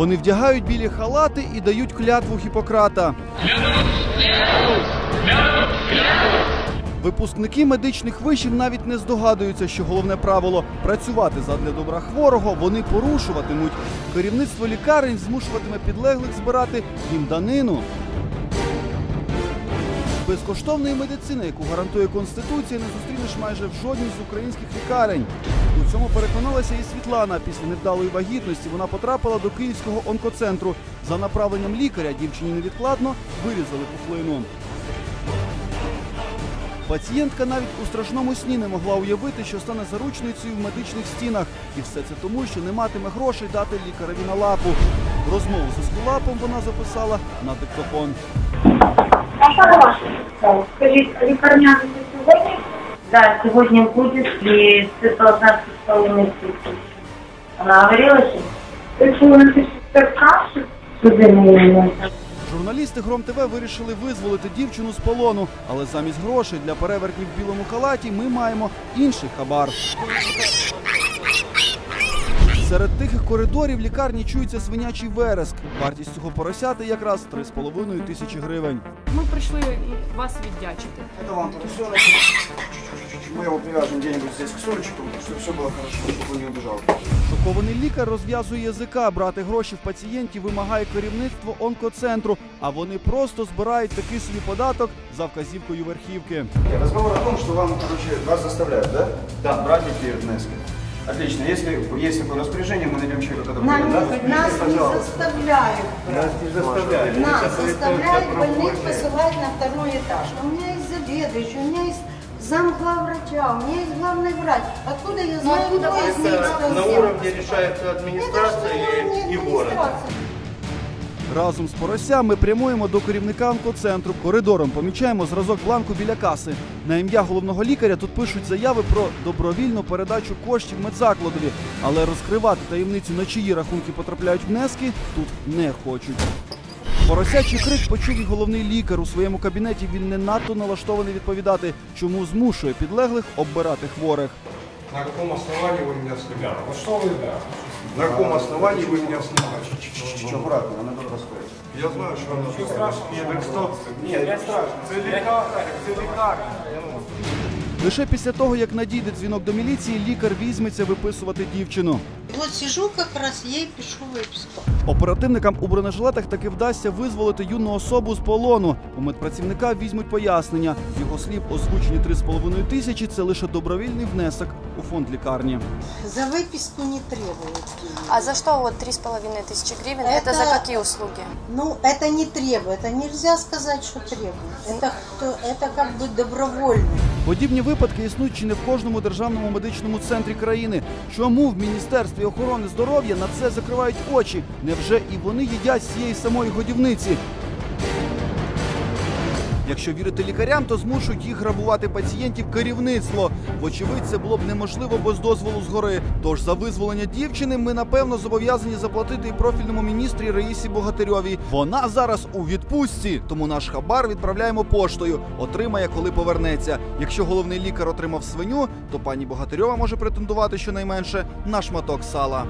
Вони вдягають білі халати і дають клятву Гіппократа. Випускники медичних вишів навіть не здогадуються, що головне правило працювати задля добра хворого вони порушуватимуть. Керівництво лікарень змушуватиме підлеглих збирати їм данину. Безкоштовної медицини, яку гарантує Конституція, не зустрінеш майже в жодній з українських лікарень. У цьому переконалася і Світлана. Після невдалої вагітності вона потрапила до київського онкоцентру. За направленням лікаря дівчині невідкладно вирізали пухлину. Пацієнтка навіть у страшному сні не могла уявити, що стане заручницею в медичних стінах. І все це тому, що не матиме грошей дати лікареві на лапу. Розмову з Ескулапом вона записала на диктофон. А что ваше состояние? Скажите, лікарняний сегодня? Да, сегодня будет и должна с половиной сутки. Она говорила, что почему на так кашу? Судебные Журналісти Гром ТВ вирішили визволити дівчину з полону, але замість грошей для перевертнів в білому халаті ми маємо інший хабар. Серед тихих коридорів лікарні чується свинячий вереск. Вартість цього поросяти якраз 3,5 тисячі гривень. Ми прийшли вас віддячити. Это вам поросенок. Мы его привяжем где-нибудь здесь к стульчику, чтобы все было хорошо, чтобы он не убежал. Шокований лікар розв'язує язика. Брати гроші в пацієнтів вимагає керівництво онкоцентру, а вони просто збирають такий собі податок за вказівкою верхівки. Разговор о том, что вам, короче, вас заставляют, да? Да. Брать эти Нески. Отлично. Если есть такое распоряжение, мы найдем человека, который Нам, будет, да? нас не Пожалуйста. заставляют. Нас не заставляют. Нас заставляют больных посылать на второй этаж. У меня есть заведующий, у меня есть зам главврача, у меня есть главный врач. Откуда я знаю, кто из них На уровне решается администрация и, и город. Разом з поросям ми прямуємо до керівника онкоцентру. Коридором помічаємо зразок бланку біля каси. На ім'я головного лікаря тут пишуть заяви про добровільну передачу коштів медзакладові, але розкривати таємницю, на чиї рахунки потрапляють внески, тут не хочуть. Поросячий крик почув і головний лікар у своєму кабінеті. Він не надто налаштований відповідати, чому змушує підлеглих оббирати хворих На каком основании вы меня снимали? Вот что вы, да? На каком основании вы меня снимаете? Чуть-чуть аккуратно, она тут расходится. Я знаю, что она Ничего страшного. Нет, так стоп. Нет, не страшно. Це лікарня, це лікарня. Лише після того, як надійде дзвінок до міліції, лікар візьметься виписувати дівчину. Вот сижу как раз, ей пишу выписку. Оперативникам у бронежилетах таки вдасться визволити юну особу з полону. У медпрацівника візьмуть пояснення. З його слів, озвучені 3,5 тисячі це лише добровільний внесок у фонд лікарні. За выписку не требуют. А за что вот три с половиной тысячи гривен? Это, Это- за какие услуги? Ну, это не требует, это нельзя сказать, что требует. Это, кто, это как бы добровольно. Подібні випадки існують чи не в кожному державному медичному центрі країни. Чому в міністерстві охорони здоров'я на це закривають очі? Невже і вони їдять з цієї самої годівниці? Якщо вірити лікарям, то змушують їх грабувати пацієнтів керівництво. Вочевидь, це було б неможливо без дозволу згори. Тож за визволення дівчини ми напевно зобов'язані заплатити і профільному міністрі Раїсі Богатирьовій. Вона зараз у відпустці, тому наш хабар відправляємо поштою. Отримає, коли повернеться. Якщо головний лікар отримав свиню, то пані Богатирьова може претендувати щонайменше на шматок сала.